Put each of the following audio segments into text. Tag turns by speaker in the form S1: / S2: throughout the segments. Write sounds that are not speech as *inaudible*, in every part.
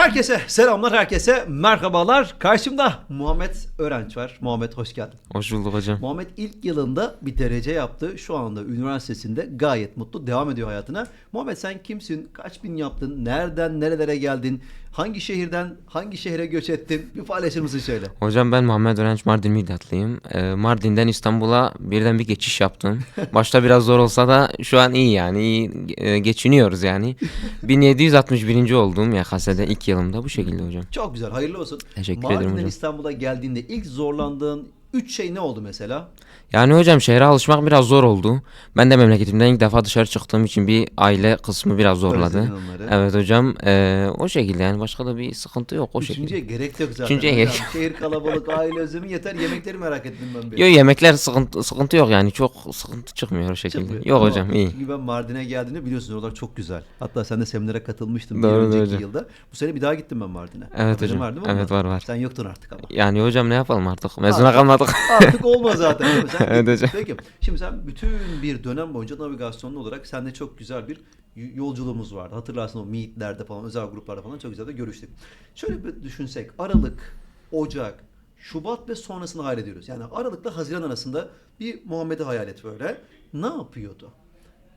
S1: Herkese selamlar, herkese merhabalar. Karşımda Muhammed Öğrenç var. Muhammed hoş geldin.
S2: Hoş bulduk hocam.
S1: Muhammed ilk yılında bir derece yaptı. Şu anda üniversitesinde gayet mutlu devam ediyor hayatına. Muhammed sen kimsin? Kaç bin yaptın? Nereden nerelere geldin? Hangi şehirden hangi şehre göç ettin? Bir paylaşır mısın şöyle?
S2: Hocam ben Muhammed Öğrenç Mardin Midatlıyım. Ee, Mardin'den İstanbul'a birden bir geçiş yaptım. *laughs* Başta biraz zor olsa da şu an iyi yani iyi e, geçiniyoruz yani. *laughs* 1761. oldum YKS'de ilk yılımda bu şekilde hocam.
S1: Çok güzel, hayırlı olsun.
S2: Teşekkür ederim
S1: Mardin'den
S2: hocam.
S1: İstanbul'a geldiğinde ilk zorlandığın üç şey ne oldu mesela?
S2: Yani hocam şehre alışmak biraz zor oldu. Ben de memleketimden ilk defa dışarı çıktığım için bir aile kısmı biraz zorladı.
S1: Özledin onları.
S2: Evet hocam ee, o şekilde yani başka da bir sıkıntı yok o şekilde.
S1: Üçüncüye gerek yok zaten.
S2: Üçüncüye
S1: Hocam,
S2: gerek-
S1: Şehir kalabalık, aile özlemi yeter. Yemekleri merak ettim ben bir.
S2: Yok yemekler sıkıntı, sıkıntı yok yani çok sıkıntı çıkmıyor o şekilde.
S1: Çıkmıyor.
S2: Yok
S1: Tamam.
S2: hocam iyi.
S1: Çünkü ben Mardin'e geldiğinde biliyorsunuz oralar çok güzel. Hatta sen de seminere katılmıştın
S2: Doğru,
S1: bir önceki
S2: doğru.
S1: yılda. Bu sene bir daha gittim ben Mardin'e.
S2: Evet
S1: Haberin
S2: hocam.
S1: var değil mi
S2: Evet,
S1: ondan?
S2: var, var.
S1: Sen yoktun artık ama.
S2: Yani hocam ne yapalım artık mezuna
S1: Artık-
S2: kalmadık.
S1: Artık olmaz zaten. değil mi? Sen *laughs*
S2: Evet.
S1: Peki. Şimdi sen bütün bir dönem boyunca navigasyonlu olarak sende çok güzel bir yolculuğumuz vardı. Hatırlarsın o meetlerde falan, özel gruplarda falan çok güzel de görüştük. Şöyle bir düşünsek. Aralık, Ocak, Şubat ve sonrasını hayal ediyoruz. Yani Aralık'la Haziran arasında bir Muhammed'i hayal et böyle. Ne yapıyordu?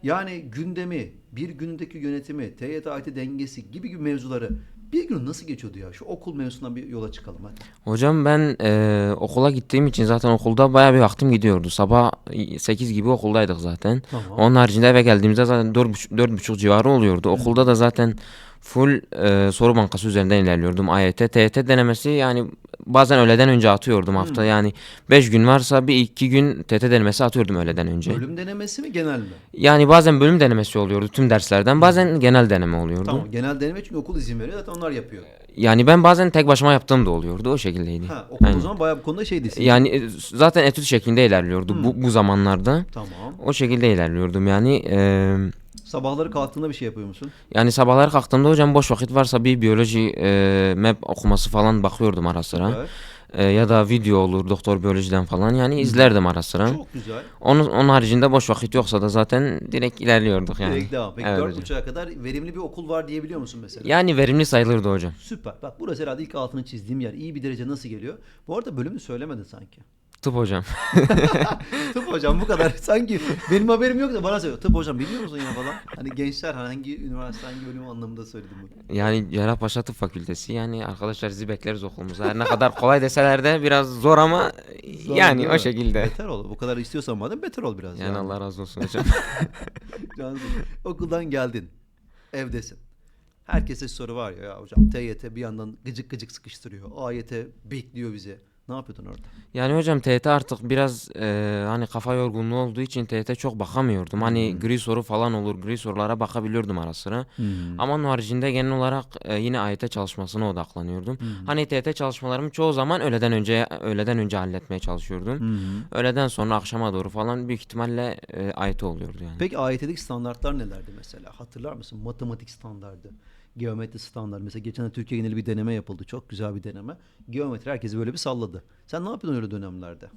S1: Yani gündemi, bir gündeki yönetimi, TYT IT dengesi gibi gibi mevzuları bir gün nasıl geçiyordu ya? Şu okul mevzusundan bir yola çıkalım hadi.
S2: Hocam ben e, okula gittiğim için zaten okulda bayağı bir vaktim gidiyordu. Sabah 8 gibi okuldaydık zaten.
S1: Tamam.
S2: Onun haricinde eve geldiğimizde zaten 4.30 buçuk civarı oluyordu. Okulda da zaten full e, soru bankası üzerinden ilerliyordum. AYT, TYT denemesi yani bazen öğleden önce atıyordum hafta. Yani 5 gün varsa bir iki gün TYT denemesi atıyordum öğleden önce.
S1: Bölüm denemesi mi genel mi?
S2: Yani bazen bölüm denemesi oluyordu tüm derslerden. Bazen genel deneme oluyordu.
S1: Tamam genel deneme çünkü okul izin veriyor zaten onlar yapıyor.
S2: Yani ben bazen tek başıma yaptığım da oluyordu. O şekildeydi.
S1: Ha okul
S2: Aynen.
S1: o zaman bayağı bu konuda şeydi.
S2: Yani e, zaten etüt şeklinde ilerliyordu bu, bu zamanlarda.
S1: Tamam.
S2: O şekilde ilerliyordum yani. e,
S1: Sabahları kalktığında bir şey yapıyor musun?
S2: yani sabahları kalktığımda hocam boş vakit varsa bir biyoloji e, map okuması falan bakıyordum ara sıra.
S1: Süper.
S2: E, ya da video olur doktor biyolojiden falan yani izlerdim ara sıra.
S1: Çok güzel.
S2: Onun, onun haricinde boş vakit yoksa da zaten direkt ilerliyorduk yani.
S1: Direkt devam. Peki
S2: Evet
S1: dört
S2: hocam.
S1: buçuğa kadar verimli bir okul var diyebiliyor musun mesela?
S2: Yani verimli sayılırdı hocam.
S1: Süper. Bak burası herhalde ilk altını çizdiğim yer. İyi bir derece nasıl geliyor? Bu arada bölümü söylemedin sanki.
S2: Tıp hocam. *laughs*
S1: Tıp hocam bu kadar. Sanki benim haberim yok da bana söylüyor. Tıp hocam biliyor musun ya falan. Hani gençler hangi üniversite hangi bölüm anlamında söyledim bunu.
S2: Yani Cerrahpaşa Tıp Fakültesi yani arkadaşlar sizi bekleriz okulumuza. Her ne kadar kolay deseler de biraz zor ama
S1: Zor
S2: yani o şekilde.
S1: Beter ol. Bu kadar istiyorsan madem beter ol biraz.
S2: Yani Allah razı olsun hocam. *laughs*
S1: Cansın. Okuldan geldin. Evdesin. Herkese soru var ya, ya hocam TYT bir yandan gıcık gıcık sıkıştırıyor. AYT bekliyor bizi. Ne yapıyordun orada?
S2: Yani hocam TYT artık biraz e, hani kafa yorgunluğu olduğu için TYT çok bakamıyordum. Hani gri soru falan olur. Gri sorulara bakabiliyordum ara sıra. Ama onun haricinde genel olarak e, yine AYT çalışmasına odaklanıyordum. Hani TYT çalışmalarımı çoğu zaman öğleden önce öğleden önce halletmeye çalışıyordum. Öğleden sonra akşama doğru falan büyük ihtimalle e, AYT oluyordu yani.
S1: Peki AYT'deki standartlar nelerdi mesela? Hatırlar mısın? Matematik standardı, geometri standardı. Mesela geçen de Türkiye geneli bir deneme yapıldı. Çok güzel bir deneme. Geometri herkesi böyle bir salladı. Sen ne yapıyordun öyle dönemlerde?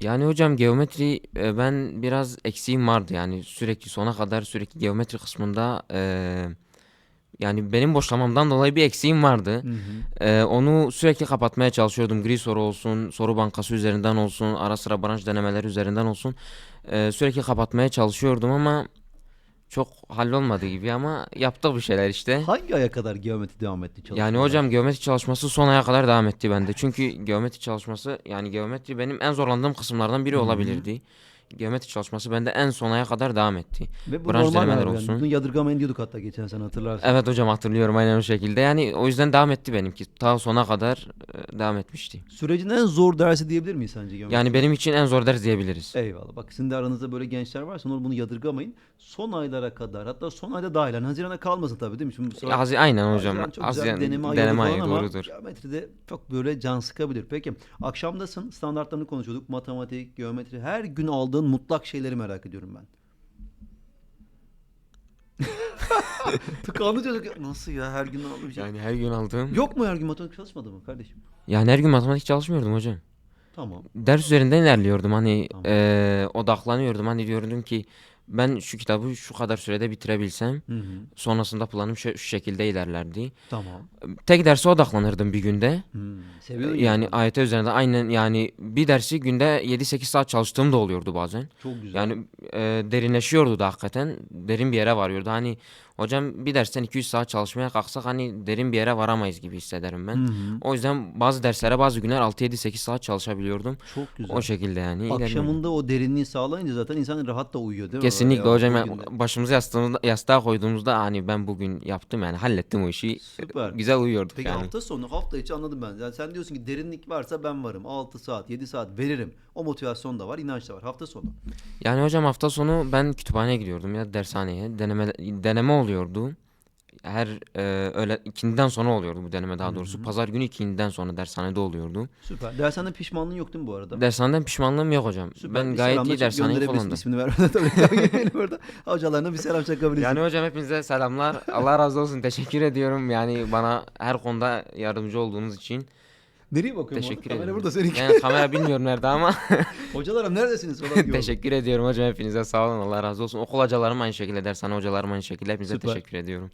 S2: Yani hocam geometri e, ben biraz eksiğim vardı yani sürekli sona kadar sürekli geometri kısmında e, yani benim boşlamamdan dolayı bir eksiğim vardı. E, onu sürekli kapatmaya çalışıyordum. Gri soru olsun, soru bankası üzerinden olsun, ara sıra branş denemeleri üzerinden olsun. E, sürekli kapatmaya çalışıyordum ama çok hallolmadı gibi ama yaptık bir şeyler işte.
S1: Hangi aya kadar geometri devam etti çalışmalar?
S2: Yani hocam geometri çalışması son aya kadar devam etti bende. Çünkü geometri çalışması yani geometri benim en zorlandığım kısımlardan biri olabilirdi. Geometri çalışması bende en son aya kadar devam etti.
S1: Ve bu
S2: branş
S1: normal yani.
S2: olsun.
S1: Bunu yadırgamayın diyorduk hatta geçen sene hatırlarsın.
S2: Evet hocam hatırlıyorum aynen o şekilde. Yani o yüzden devam etti benimki. Ta sona kadar e, devam etmişti.
S1: Sürecin en zor dersi diyebilir miyiz sence geometri?
S2: Yani benim için en zor ders diyebiliriz.
S1: Eyvallah. Bak sizin de aranızda böyle gençler varsa onu bunu yadırgamayın. Son aylara kadar hatta son ayda dahil. Yani Haziran'a kalmasın tabii değil mi? Şimdi bu sıra-
S2: Hazi- aynen hocam.
S1: Haziran çok
S2: Haziran
S1: güzel bir deneme,
S2: deneme
S1: ayı
S2: ayı
S1: falan ama
S2: doğrudur.
S1: geometride çok böyle can sıkabilir. Peki akşamdasın standartlarını konuşuyorduk. Matematik, geometri her gün aldığın mutlak şeyleri merak ediyorum ben. *laughs* Tıkandı çocuk. Nasıl ya her gün aldığım şey.
S2: Yani her gün aldığım.
S1: Yok mu her gün matematik çalışmadı mı kardeşim?
S2: Yani her gün matematik çalışmıyordum hocam.
S1: Tamam.
S2: Ders üzerinden ilerliyordum hani
S1: Tamam.
S2: eee, odaklanıyordum hani diyordum ki ben şu kitabı şu kadar sürede bitirebilsem
S1: Hı hı.
S2: sonrasında planım şu, şu şekilde ilerlerdi.
S1: Tamam.
S2: Tek derse odaklanırdım bir günde.
S1: Hmm. Seviyordun
S2: Yani
S1: yani.
S2: AYT üzerinde aynen yani bir dersi günde 7-8 saat çalıştığım da oluyordu bazen.
S1: Çok güzel.
S2: Yani e, derinleşiyordu da hakikaten. Derin bir yere varıyordu. Hani hocam bir dersten 200 saat çalışmaya kalksak hani derin bir yere varamayız gibi hissederim ben.
S1: Hı hı.
S2: O yüzden bazı derslere bazı günler 6-7-8 saat çalışabiliyordum.
S1: Çok güzel.
S2: O şekilde yani.
S1: Akşamında o derinliği sağlayınca zaten insan rahat da uyuyor değil mi?
S2: Kesinlikle hocam
S1: günde.
S2: başımızı yastığımızda, yastığa koyduğumuzda hani ben bugün yaptım yani hallettim o işi.
S1: Süper.
S2: Güzel uyuyorduk
S1: Peki
S2: yani.
S1: hafta sonu hafta içi anladım ben. Yani sen diyorsun ki derinlik varsa ben varım. 6 saat 7 saat veririm. O motivasyon da var inanç da var. Hafta sonu.
S2: Yani hocam hafta sonu ben kütüphaneye gidiyordum ya dershaneye. Deneme deneme oluyordu. Her e, öyle ikindiden sonra oluyordu bu deneme daha doğrusu. Pazar günü ikindiden sonra dershanede oluyordu.
S1: Süper. Dershanede pişmanlığın yok değil mi bu arada?
S2: Dershaneden pişmanlığım yok hocam.
S1: Süper.
S2: Ben
S1: Bir
S2: gayet
S1: selam da
S2: iyi
S1: çek-
S2: dershaneye
S1: gönderebilirsin.
S2: kullandım.
S1: İsmini vermeden tabii. *laughs* Burada hocalarına bir selam çakabilirsin.
S2: Yani hocam hepinize selamlar. Allah razı olsun. Teşekkür ediyorum. Yani bana her konuda yardımcı olduğunuz için.
S1: Nereye bakıyorum
S2: Teşekkür
S1: orada? Kamera
S2: ederim.
S1: burada senin.
S2: Yani kamera *laughs* bilmiyorum nerede ama
S1: Hocalarım neredesiniz? Falan *laughs*
S2: teşekkür ediyorum hocam hepinize sağ olun. Allah razı olsun. Okul hocalarım aynı şekilde, dershane hocalarım aynı şekilde hepinize
S1: Süper.
S2: teşekkür ediyorum.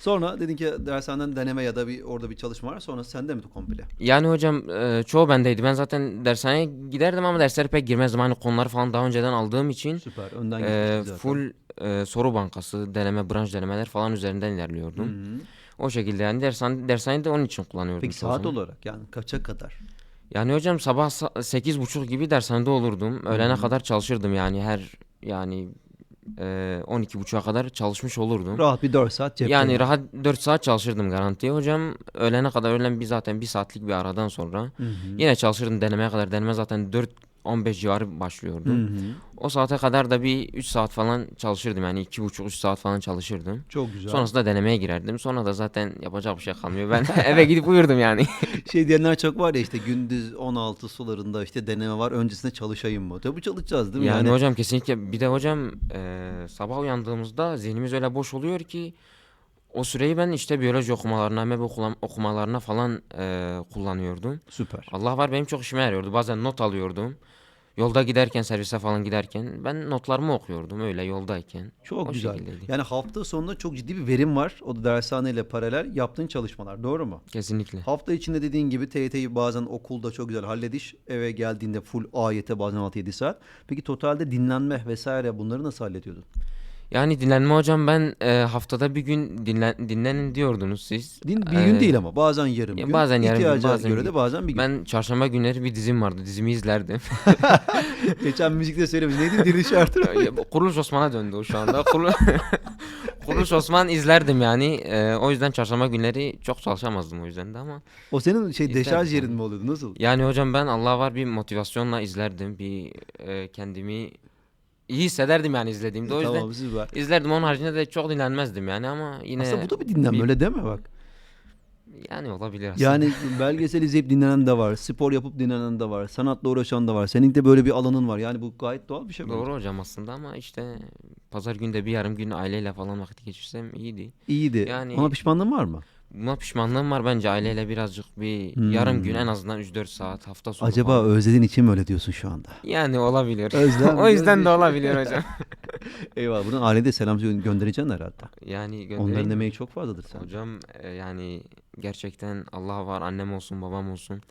S1: Sonra dedin ki dershaneden deneme ya da bir orada bir çalışma var. Sonra sende mi komple?
S2: Yani hocam e, çoğu bendeydi. Ben zaten dershaneye giderdim ama derslere pek girmezdim. Hani konuları falan daha önceden aldığım için
S1: Süper. Önden
S2: e,
S1: zaten.
S2: full e, soru bankası, deneme, branş denemeler falan üzerinden ilerliyordum.
S1: Hı-hı.
S2: O şekilde yani dershane, dershaneyi de onun için kullanıyordum.
S1: Peki saat
S2: zaman.
S1: olarak yani kaça kadar?
S2: Yani hocam sabah sa- sekiz buçuk gibi dershanede olurdum. Öğlene kadar çalışırdım yani her yani e, 12 buçuğa kadar çalışmış olurdum.
S1: Rahat bir 4 saat cepte.
S2: Yani rahat 4 saat çalışırdım garanti. Hocam öğlene kadar öğlen bir zaten bir saatlik bir aradan sonra
S1: Hı-hı.
S2: yine çalışırdım denemeye kadar. Deneme zaten 4 15 civarı başlıyordu.
S1: Hı-hı.
S2: O saate kadar da bir 3 saat falan çalışırdım. Yani 2,5-3 saat falan çalışırdım.
S1: Çok güzel.
S2: Sonrasında denemeye girerdim. Sonra da zaten yapacak bir şey kalmıyor. Ben *laughs* eve gidip uyurdum yani. *laughs*
S1: Şey diyenler çok var ya işte gündüz 16 sularında işte deneme var öncesinde çalışayım mı? Tabii çalışacağız değil mi?
S2: Yani, hocam kesinlikle bir de hocam e, sabah uyandığımızda zihnimiz öyle boş oluyor ki o süreyi ben işte biyoloji okumalarına, MEB okumalarına falan e, kullanıyordum.
S1: Süper.
S2: Allah var benim çok işime yarıyordu. Bazen not alıyordum. Yolda giderken servise falan giderken ben notlarımı okuyordum öyle yoldayken.
S1: Çok
S2: O
S1: güzel.
S2: şekildeydi.
S1: Yani hafta sonunda çok ciddi bir verim var. O da dershaneyle paralel yaptığın çalışmalar. Doğru mu?
S2: Kesinlikle.
S1: Hafta içinde dediğin gibi TYT'yi bazen okulda çok güzel hallediş. Eve geldiğinde full AYT bazen 6-7 saat. Peki totalde dinlenme vesaire bunları nasıl hallediyordun?
S2: Yani dinlenme hocam ben e, haftada bir gün dinlen, dinlenin diyordunuz siz.
S1: Din, bir gün
S2: Ee,
S1: değil ama bazen yarım
S2: ya
S1: gün.
S2: bazen yarım gün,
S1: İhtiyaca
S2: bazen
S1: göre
S2: gün.
S1: de bazen bir gün.
S2: Ben çarşamba günleri bir dizim vardı. Dizimi izlerdim. *laughs*
S1: Geçen müzikte söylemiş. Neydi? Diriliş artır.
S2: Ya, bu Kuruluş Osman'a döndü o şu anda. Kurulu- *laughs* Kuruluş Osman izlerdim yani. Ee, o yüzden çarşamba günleri çok çalışamazdım o yüzden de ama.
S1: o senin şey
S2: İzlerdim
S1: deşarj yerin
S2: yani.
S1: mi oluyordu? Nasıl?
S2: Yani hocam ben Allah var bir motivasyonla izlerdim. Bir e, kendimi iyi hissederdim yani izlediğimde. O yüzden
S1: Tamam süper.
S2: izlerdim. Onun haricinde de çok dinlenmezdim yani ama yine
S1: Aslında bu da bir dinlenme öyle deme bak.
S2: yani olabilir aslında.
S1: Yani belgesel izleyip dinlenen de var. Spor yapıp dinlenen de var. Sanatla uğraşan da var. Senin de böyle bir alanın var. Yani bu gayet doğal bir şey. bence.
S2: Doğru hocam aslında ama işte pazar günde bir yarım gün aileyle falan vakit geçirsem iyiydi.
S1: İyiydi.
S2: Yani-
S1: Ona pişmanlığın var mı?
S2: Buna pişmanlığım var bence aileyle birazcık bir
S1: Hmm.
S2: yarım gün en azından 3-4 saat hafta sonu
S1: Acaba
S2: falan.
S1: özlediğin için mi öyle diyorsun şu anda?
S2: Yani olabilir.
S1: Özlem, *laughs*
S2: o yüzden de olabilir hocam. *laughs*
S1: Eyvallah. Buradan aileye de selam gö- göndereceksin herhalde.
S2: Yani
S1: Onların
S2: göndereyim.
S1: emeği çok fazladır sen.
S2: Hocam e, yani gerçekten Allah var annem olsun babam olsun.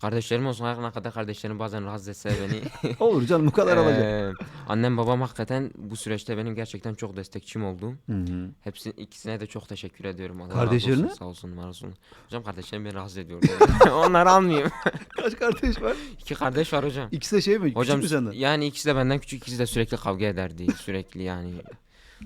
S2: Kardeşlerim olsun her ne kadar kardeşlerim bazen rahatsız etse beni. *laughs*
S1: Olur canım bu kadar olacak.
S2: Eee, annem babam hakikaten bu süreçte benim gerçekten çok destekçim oldu.
S1: Hı hı.
S2: Hepsi ikisine de çok teşekkür ediyorum. Allah razı olsun, sağ olsun, var olsun. Hocam kardeşlerim beni rahatsız ediyor. *laughs* Onları almayayım. *laughs*
S1: Kaç kardeş var?
S2: İki kardeş var hocam.
S1: İkisi de şey mi?
S2: Hocam
S1: Küçük mü senden?
S2: yani ikisi de benden küçük ikisi de sürekli kavga ederdi sürekli yani.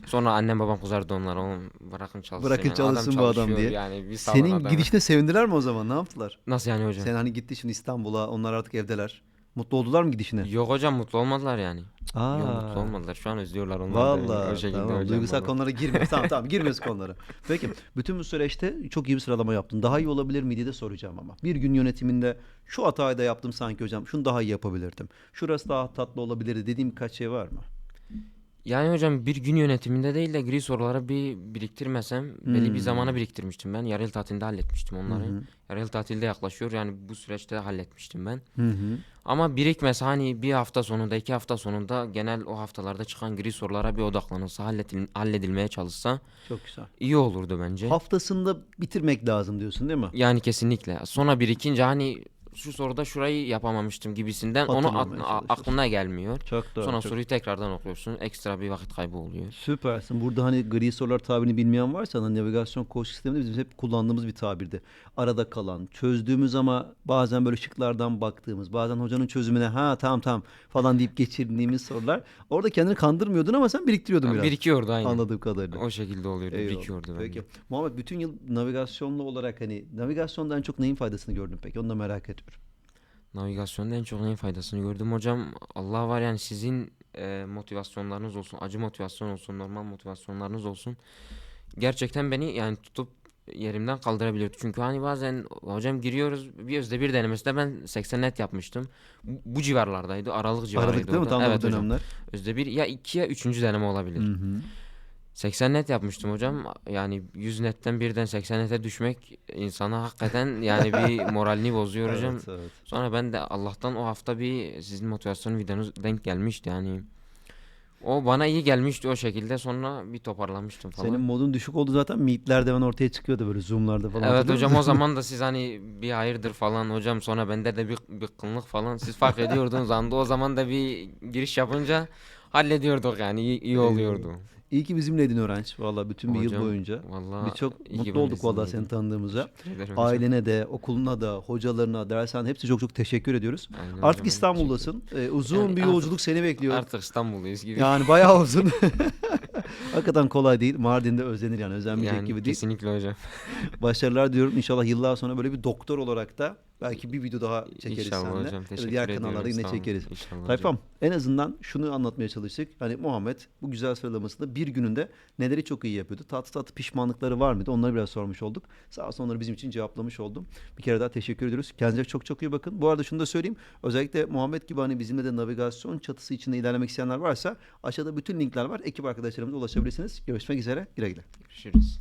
S2: Sonra annem babam kızardı onlara oğlum bırakın çalışsın.
S1: Bırakın
S2: yani.
S1: çalışsın bu adam
S2: çalışıyor
S1: diye.
S2: Yani bir salın
S1: Senin
S2: adamı.
S1: gidişine sevindiler mi o zaman? Ne yaptılar?
S2: Nasıl yani hocam?
S1: Sen hani gitti şimdi İstanbul'a. Onlar artık evdeler. Mutlu oldular mı gidişine?
S2: Yok hocam mutlu olmadılar yani.
S1: Aa.
S2: Yok mutlu olmadılar. Şu an özlüyorlar onlar da beni.
S1: Vallahi
S2: o şekilde
S1: tamam. Duygusal
S2: vallahi.
S1: konulara girmiyoruz. tamam *laughs* tamam girmiyoruz konulara. Peki bütün bu süreçte çok iyi bir sıralama yaptın. Daha iyi olabilir miydi de soracağım ama. Bir gün yönetiminde şu hatayı da yaptım sanki hocam. Şunu daha iyi yapabilirdim. Şurası daha tatlı olabilirdi dediğim birkaç şey var mı?
S2: Yani hocam bir gün yönetiminde değil de gri soruları bir biriktirmesem belli bir
S1: Hmm.
S2: zamana biriktirmiştim ben. Yarı yıl tatilinde halletmiştim onları.
S1: Hı hı.
S2: Yarı yıl tatilde yaklaşıyor yani bu süreçte halletmiştim ben.
S1: Hı hı.
S2: Ama birikmese hani bir hafta sonunda iki hafta sonunda genel o haftalarda çıkan gri sorulara bir odaklanılsa halledil- halledilmeye çalışsa
S1: Çok güzel.
S2: iyi olurdu bence.
S1: Haftasında bitirmek lazım diyorsun değil mi?
S2: Yani kesinlikle. Sonra birikince hani şu soruda şurayı yapamamıştım gibisinden onu
S1: Hatırlamaya
S2: at- a-
S1: çalışıyorsun.
S2: aklına gelmiyor.
S1: Çok doğru.
S2: Sonra
S1: çok-
S2: soruyu tekrardan okuyorsun. Ekstra bir vakit kaybı oluyor.
S1: Süpersin. Burada hani gri sorular tabirini bilmeyen varsa hani navigasyon koç sisteminde bizim hep kullandığımız bir tabirdi. Arada kalan, çözdüğümüz ama bazen böyle şıklardan baktığımız, bazen hocanın çözümüne ha tamam tamam falan deyip geçirdiğimiz sorular. Orada kendini kandırmıyordun ama sen biriktiriyordun biraz.
S2: Birikiyordu aynen.
S1: Anladığım kadarıyla.
S2: O şekilde oluyordu.
S1: Eyvallah.
S2: Birikiyordu bende.
S1: Peki. Muhammed bütün yıl navigasyonlu olarak hani navigasyonda en çok neyin faydasını gördün peki? Onu da merak ediyorum.
S2: Navigasyonda en çok neyin faydasını gördüm hocam. Allah var yani sizin e, motivasyonlarınız olsun, acı motivasyon olsun, normal motivasyonlarınız olsun. Gerçekten beni yani tutup yerimden kaldırabiliyordu. Çünkü hani bazen hocam giriyoruz bir özde bir denemesinde ben 80 net yapmıştım. Bu, bu civarlardaydı. Aralık civarıydı.
S1: Aradık değil mi? Tam
S2: evet
S1: bu
S2: hocam.
S1: dönemler.
S2: Özde bir ya iki ya üçüncü deneme olabilir.
S1: Hı hı.
S2: 80 net yapmıştım hocam. Yani 100 netten birden 80 nete düşmek insana hakikaten yani bir *laughs* moralini bozuyor hocam.
S1: Evet.
S2: Sonra ben de Allah'tan o hafta bir sizin motivasyon videonuz denk gelmişti yani. O bana iyi gelmişti o şekilde sonra bir toparlamıştım falan.
S1: Senin modun düşük oldu zaten meetlerde ben ortaya çıkıyordu böyle zoomlarda falan.
S2: Evet
S1: hatırlıyor
S2: hocam
S1: musun?
S2: o zaman da siz hani bir hayırdır falan hocam sonra bende de bir bıkkınlık falan siz fark ediyordunuz anda o zaman da bir giriş yapınca hallediyorduk yani iyi, iyi oluyordu.
S1: İyi ki bizimleydin öğrenci. Valla bütün bir yıl boyunca.
S2: Vallahi
S1: Biz çok mutlu olduk valla seni tanıdığımıza. Ailene de, okuluna da, hocalarına, dershane hepsi çok çok teşekkür ediyoruz.
S2: Aynen
S1: Artık
S2: hocam,
S1: İstanbul'dasın. Ee, uzun
S2: Yani
S1: bir
S2: artık-
S1: yolculuk seni bekliyor.
S2: Artık İstanbulluyuz gibi.
S1: Yani bayağı uzun. *laughs* *laughs* Hakikaten kolay değil. Mardin'de özlenir yani. Özenmeyecek
S2: Yani
S1: gibi değil.
S2: kesinlikle hocam.
S1: Başarılar diyorum. İnşallah yıllar sonra böyle bir doktor olarak da belki bir video daha çekeriz
S2: İnşallah
S1: seninle.
S2: hocam.
S1: Ya da diğer kanallarda yine çekeriz.
S2: İnşallah hocam.
S1: Tayfam en azından şunu anlatmaya çalıştık. Hani Muhammed bu güzel sıralamasında bir gününde neleri çok iyi yapıyordu. Tatlı tatlı pişmanlıkları var mıydı? Onları biraz sormuş olduk. Sağ olsun onları bizim için cevaplamış oldum. Bir kere daha teşekkür ediyoruz. Kendinize çok çok iyi bakın. Bu arada şunu da söyleyeyim. Özellikle Muhammed gibi hani bizimle de navigasyon çatısı içinde ilerlemek isteyenler varsa aşağıda bütün linkler var. Ekip arkadaşlarımıza ulaşabilirsiniz. Görüşmek üzere. Güle güle.
S2: Görüşürüz.